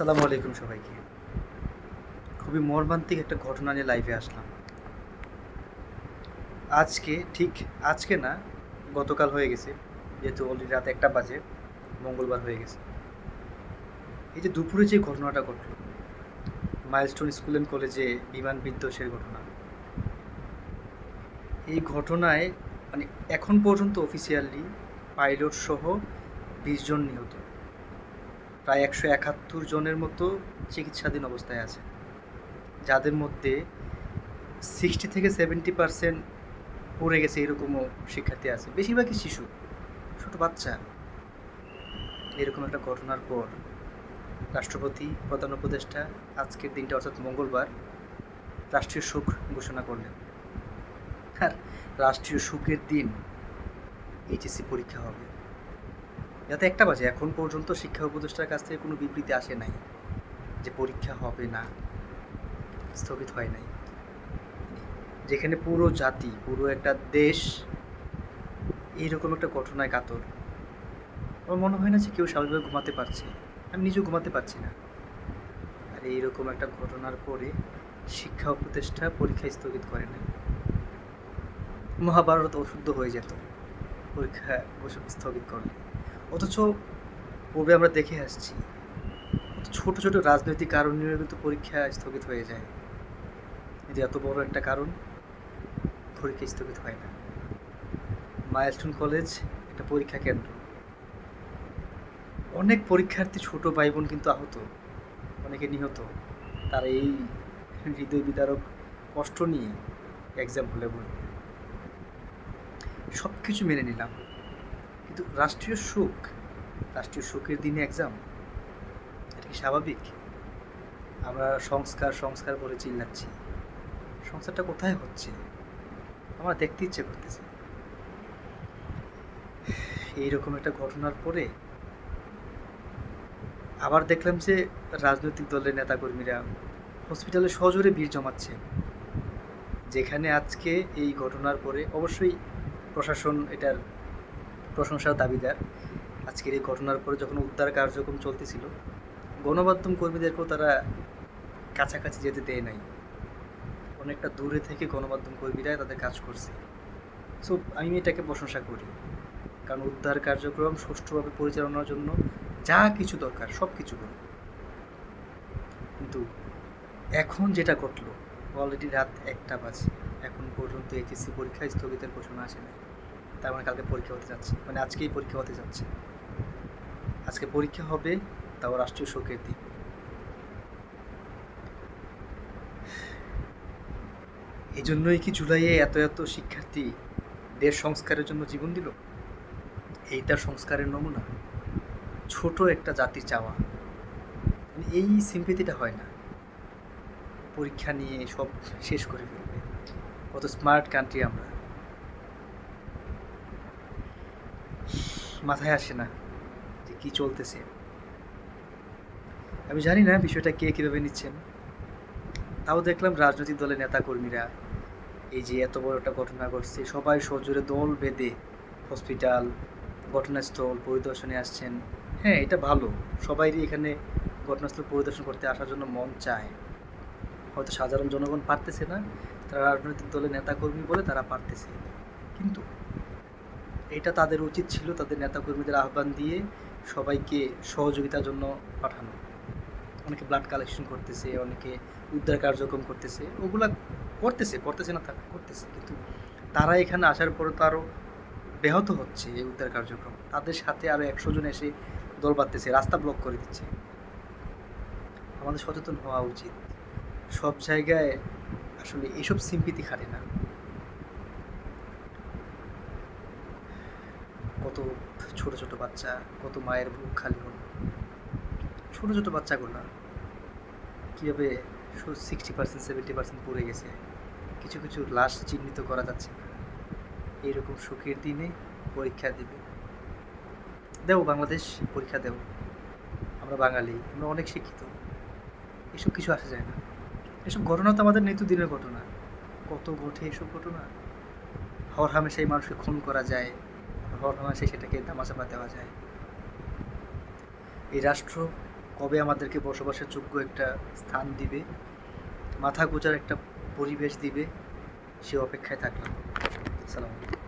আসসালামু আলাইকুম সবাইকে। খুবই মর্মান্তিক একটা ঘটনা নিয়ে লাইভে আসলাম। আজকে, ঠিক আজকে না, গতকাল হয়ে গেছে, যেহেতু অলরেডি রাত একটা বাজে, মঙ্গলবার হয়ে গেছে। এই যে দুপুরে যে ঘটনাটা ঘটলো মাইলস্টোন স্কুল অ্যান্ড কলেজে বিমান বিধ্বসের ঘটনা। এই ঘটনায় মানে এখন পর্যন্ত অফিসিয়ালি পাইলট সহ বিশ জন নিহত। প্রায় একশো একাত্তর জনের মতো চিকিৎসাধীন অবস্থায় আছে। যাদের মধ্যে সিক্সটি থেকে সেভেন্টি পার্সেন্ট পড়ে গেছে এরকমও শিক্ষার্থী আছে। বেশিরভাগই শিশু, ছোট বাচ্চা। এরকম একটা ঘটনার পর রাষ্ট্রপতি, প্রধান উপদেষ্টা আজকের দিনটা অর্থাৎ মঙ্গলবার রাষ্ট্রীয় শোক ঘোষণা করলেন। আর রাষ্ট্রীয় শোকের দিন এইচএসসি পরীক্ষা হবে। যাতে একটা বাজে, এখন পর্যন্ত শিক্ষা উপদেষ্টার কাছ থেকে কোনো বিবৃতি আসে নাই যে পরীক্ষা হবে না, স্থগিত হয় নাই। যেখানে পুরো জাতি, পুরো একটা দেশ এইরকম একটা ঘটনায় কাতর। আমার মনে হয় না যে কেউ স্বাভাবিকভাবে ঘুমাতে পারছে। আমি নিজেও ঘুমাতে পারছি না। আর এইরকম একটা ঘটনার পরে শিক্ষা উপদেষ্টা পরীক্ষা স্থগিত করে নাই। মহাভারত অশুদ্ধ হয়ে যেত। পরীক্ষা স্থগিত করলে। অথচ পূর্বে আমরা দেখে আসছি ছোট ছোট রাজনৈতিক কারণ নিয়ে কিন্তু পরীক্ষা স্থগিত হয়ে যায়। এটি এত বড় একটা কারণ পরীক্ষা স্থগিত হয় না। মাইলস্টোন কলেজ একটা পরীক্ষা কেন্দ্র। অনেক পরীক্ষার্থী ছোট ভাই বোন কিন্তু আহত, অনেকে নিহত। তারা এই হৃদয় বিদারক কষ্ট নিয়ে এক্সাম হলে বলবে। সব কিছু মেনে নিলাম। কিন্তু রাষ্ট্রীয় সুখ রাষ্ট্রীয় সুখের দিনে এক্সাম এটা কি স্বাভাবিক? আমরা সংস্কার সংস্কার করে চিল্লাচ্ছি। সংস্কারটা কোথায় হচ্ছে? আমার দেখতে ইচ্ছে করতেছে। এইরকম একটা ঘটনার পরে আবার দেখলাম যে রাজনৈতিক দলের নেতাকর্মীরা হসপিটালে সজোরে ভিড় জমাচ্ছে। যেখানে আজকে এই ঘটনার পরে অবশ্যই প্রশাসন এটার প্রশংসার দাবিদার। আজকের এই ঘটনার পরে যখন উদ্ধার কার্যক্রম চলতেছিল, গণমাধ্যম কর্মীদেরকেও তারা কাছাকাছি যেতে দেয় নাই। অনেকটা দূরে থেকে গণমাধ্যম কর্মীরা তাদের কাজ করছে। সো আমি এটাকে প্রশংসা করি। কারণ উদ্ধার কার্যক্রম সুষ্ঠুভাবে পরিচালনার জন্য যা কিছু দরকার সব কিছু কিন্তু এখন যেটা ঘটলো অলরেডি রাত একটা বাজে। এখন পর্যন্ত এইচএসসি পরীক্ষা স্থগিতের ঘোষণা আসে নাই। তার মানে কালকে পরীক্ষা হতে যাচ্ছে। মানে আজকেই পরীক্ষা হতে যাচ্ছে। আজকে পরীক্ষা হবে, তাও রাষ্ট্রীয় শোকের দিন। এই জন্যই কি জুলাইয়ে এত এত শিক্ষার্থী দেশ সংস্কারের জন্য জীবন দিল? এইটার সংস্কারের নমুনা। ছোট একটা জাতির চাওয়া। মানে এই সিম্পিতিটা হয় না। পরীক্ষা নিয়ে সব শেষ করে ফেলবে। কত স্মার্ট কান্ট্রি আমরা। মাথায় আসে না যে কী চলতেছে। আমি জানি না বিষয়টা কে কীভাবে নিচ্ছেন। তাও দেখলাম রাজনৈতিক দলের নেতাকর্মীরা এই যে এত বড় একটা ঘটনা ঘটছে, সবাই সজোরে দল বেঁধে হসপিটাল ঘটনাস্থল পরিদর্শনে আসছেন। হ্যাঁ এটা ভালো। সবাইরই এখানে ঘটনাস্থল পরিদর্শন করতে আসার জন্য মন চায়। হয়তো সাধারণ জনগণ পারতেছে না, তারা রাজনৈতিক দলের নেতাকর্মী বলে তারা পারতেছে। কিন্তু এটা তাদের উচিত ছিল তাদের নেতাকর্মীদের আহ্বান দিয়ে সবাইকে সহযোগিতার জন্য পাঠানো। অনেকে ব্লাড কালেকশন করতেছে, অনেকে উদ্ধার কার্যক্রম করতেছে, ওগুলা করতেছে করতেছে না, তারা করতেছে। কিন্তু তারা এখানে আসার পরে তো আরও ব্যাহত হচ্ছে এই উদ্ধার কার্যক্রম। তাদের সাথে আরও একশো জন এসে দল বাঁধতেছে, রাস্তা ব্লক করে দিচ্ছে। আমাদের সচেতন হওয়া উচিত। সব জায়গায় আসলে এসব সিম্পিতি খাটে না। কত ছোট ছোট বাচ্চা, কত মায়ের বুক খালি হল। ছোট ছোট বাচ্চাগুলো কীভাবে সিক্সটি পার্সেন্ট সেভেন্টি পার্সেন্ট পড়ে গেছে, কিছু কিছু লাশ চিহ্নিত করা যাচ্ছে না। এইরকম সুখের দিনে পরীক্ষা দেবে। দেও, বাংলাদেশ পরীক্ষা দেও। আমরা বাঙালি, আমরা অনেক শিক্ষিত। এসব কিছু আসা যায় না। এসব ঘটনা তো আমাদের নিত্যদিনের ঘটনা। কত ঘটে এসব ঘটনা? হর হামেশাই মানুষকে খুন করা যায়। হর আছে, সেটাকে ধামাচাপা দেওয়া যায়। এই রাষ্ট্র কবে আমাদেরকে বসবাসের যোগ্য একটা স্থান দিবে, মাথা গোজার একটা পরিবেশ দিবে, সে অপেক্ষায় থাকলাম। সালাম